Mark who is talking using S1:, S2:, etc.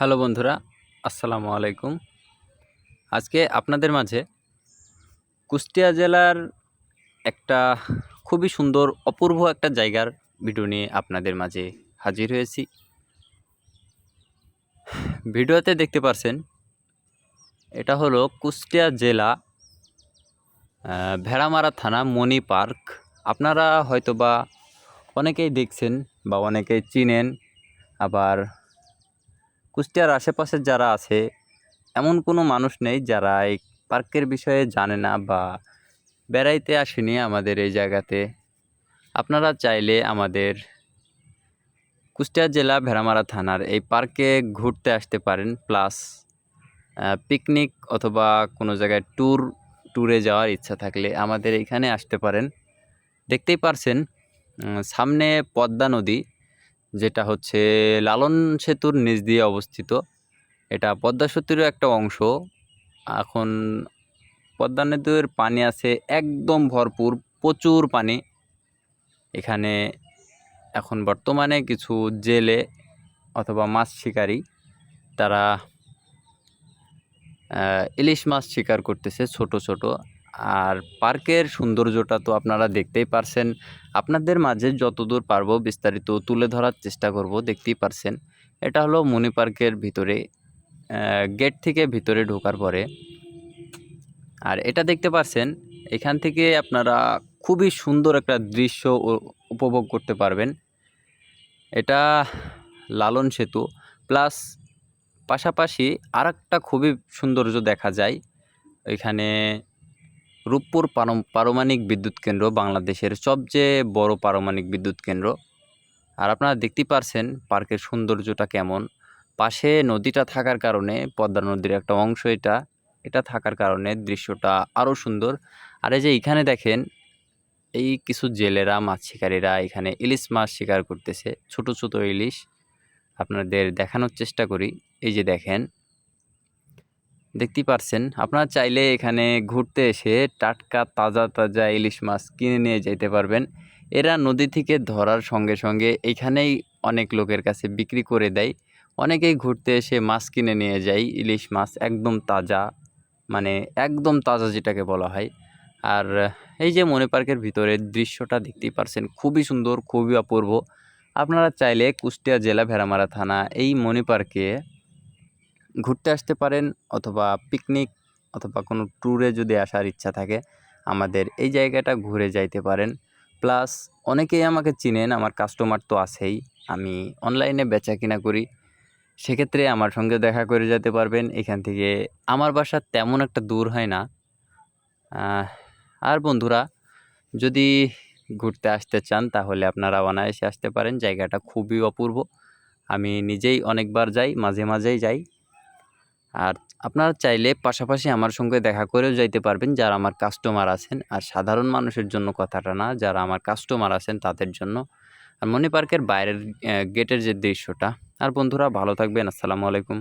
S1: Hello বন্ধুরা, আসসালামু আলাইকুম। আজকে আপনাদের মাঝে কুষ্টিয়া জেলার একটা খুবই সুন্দর, অপূর্ব একটা জায়গার ভিডিও নিয়ে আপনাদের মাঝে হাজির হয়েছি। ভিডিওতে দেখতে পারছেন, এটা হলো কুষ্টিয়া জেলা ভেড়ামারা থানা, মণি পার্ক। আপনারা হয়তোবা অনেকেই দেখছেন বা অনেকেই চিনেন, আবার কুষ্টিয়ার আশেপাশে যারা আছে, এমন কোনো মানুষ নেই যারা এই পার্কের বিষয়ে জানে না বা বেড়াইতে আসেনি আমাদের এই জায়গাতে। আপনারা চাইলে আমাদের কুষ্টিয়া জেলা ভেড়ামারা থানার এই পার্কে ঘুরতে আসতে পারেন, প্লাস পিকনিক অথবা কোনো জায়গায় ট্যুর, ট্যুরে যাওয়ার ইচ্ছা থাকলে আমাদের এখানে আসতে পারেন। দেখতেই পারছেন সামনে পদ্মা নদী। যেটা হচ্ছে লালন সেতুর নিচ দিয়ে অবস্থিত। এটা পদ্মা সেতুরও একটা অংশ। এখন পদ্মা নদীর পানি আছে একদম ভরপুর, প্রচুর পানি। এখানে এখন বর্তমানে কিছু জেলে অথবা মাছ শিকারী, তারা ইলিশ মাছ শিকার করতেছে ছোট ছোট। আর পার্কের সৌন্দর্যটা তো আপনারা দেখতেই পারছেন। আপনাদের মাঝে যতদূর পারব বিস্তারিত তুলে ধরার চেষ্টা করব, দেখতেই পারছেন। এটা হলো মণি পার্কের ভিতরে গেট থেকে ভিতরে ঢোকার পরে। আর এটা দেখতে পারছেন, এখান থেকে আপনারা খুবই সুন্দর একটা দৃশ্য উপভোগ করতে পারবেন। এটা লালন সেতু, প্লাস পাশাপাশি আর একটা খুবই সৌন্দর্য দেখা যায়। এখানে রূপপুর পারম- পারমাণবিক বিদ্যুৎ কেন্দ্র বাংলাদেশের সবচেয়ে বড় পারমাণবিক বিদ্যুৎ কেন্দ্র। আর আপনারা দেখতেই পারছেন পার্কের সৌন্দর্যটা কেমন। পাশে নদীটা থাকার কারণে, পদ্মা নদীর একটা অংশ এটা এটা থাকার কারণে দৃশ্যটা আরও সুন্দর। আর এই যে এখানে দেখেন, এই কিছু জেলেরা, মাছ শিকারীরা এখানে ইলিশ মাছ শিকার করতেছে, ছোট ছোট ইলিশ। আপনাদের দেখানোর চেষ্টা করি। এই যে দেখেন দেখতেই পারছেন। আপনারা চাইলে এখানে ঘুরতে এসে টাটকা, তাজা তাজা ইলিশ মাছ কিনে নিয়ে যেতে পারবেন। এরা নদী থেকে ধরার সঙ্গে সঙ্গে এখানেই অনেক লোকের কাছে বিক্রি করে দেয়। অনেকেই ঘুরতে এসে মাছ কিনে নিয়ে যায়, ইলিশ মাছ একদম তাজা মানে একদম তাজা যেটাকে বলা হয়। আর এই যে মনে পার্কের ভিতরের দৃশ্যটা দেখতেই পারছেন, খুবই সুন্দর, খুবই অপূর্ব। আপনারা চাইলে কুষ্টিয়া জেলা ভেড়ামারা থানা এই মণি পার্কে ঘুরতে আসতে পারেন অথবা পিকনিক অথবা কোনো ট্যুরে যদি আসার ইচ্ছা থাকে, আমাদের এই জায়গাটা ঘুরে যাইতে পারেন। প্লাস অনেকেই আমাকে চিনেন, আমার কাস্টমার তো আছেই। আমি অনলাইনে বেচা কিনা করি। সেক্ষেত্রে আমার সঙ্গে দেখা করে যেতে পারবেন। এখান থেকে আমার বাসা তেমন একটা দূর হয় না। আর বন্ধুরা, যদি ঘুরতে আসতে চান, তাহলে আপনারা অনায়াসে আসতে পারেন। জায়গাটা খুবই অপূর্ব। আমি নিজেই অনেকবার যাই, মাঝে মাঝেই যাই। আর আপনারা চাইলে পাশাপাশি আমার সঙ্গে দেখা করেও যাইতে পারবেন যারা আমার কাস্টমার আছেন। আর সাধারণ মানুষের জন্য কথাটা না, যারা আমার কাস্টমার আছেন তাদের জন্য। আর মণি পার্কের বাইরের গেটের যে দৃশ্যটা। আর বন্ধুরা ভালো থাকবেন, আসসালামু আলাইকুম।